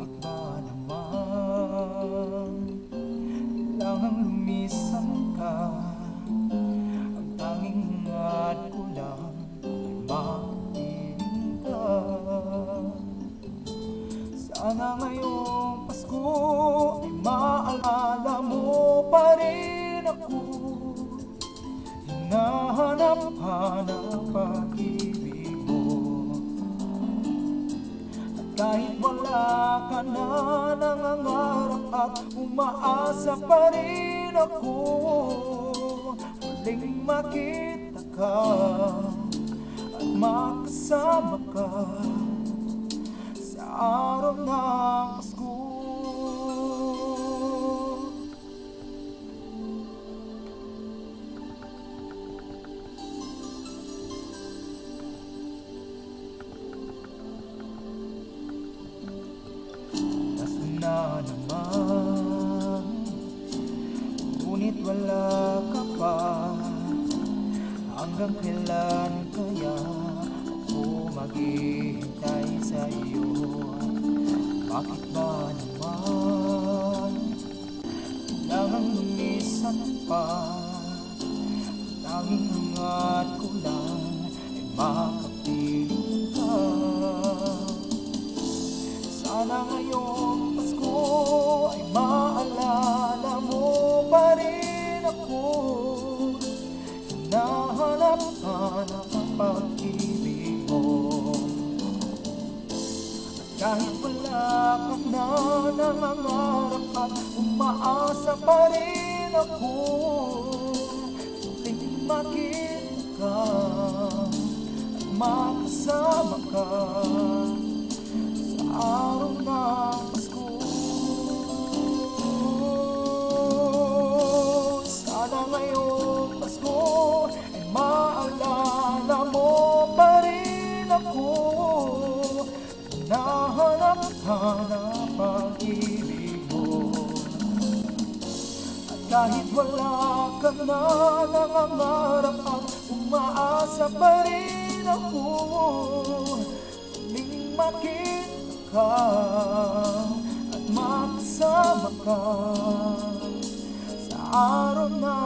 pa ba naman Kailangang Ang tanging hangad ko lang Ay makipiling Sana ngayong Pasko Ay maalala mo pa rin ako. Hinahanap-hanap pag-ibig. Kahit wala ka na nangangarap At umaasa pa rin ako Muling makita ka At makasama ka Sa araw ng Hanggang kailan kaya Ako maghihintay sa iyo? Bakit ba naman Kailangan lumisan pa? Tanging hangat ko lang Ay makapiling kahit wala ka na nangangarap at umaasa pa rin ako Muling makita ka at makasama ka Nahanap-hanap ang ibig mo At kahit wala ka na nangangarap at umaasa pa rin ako Muling makita ka at makasama ka sa araw na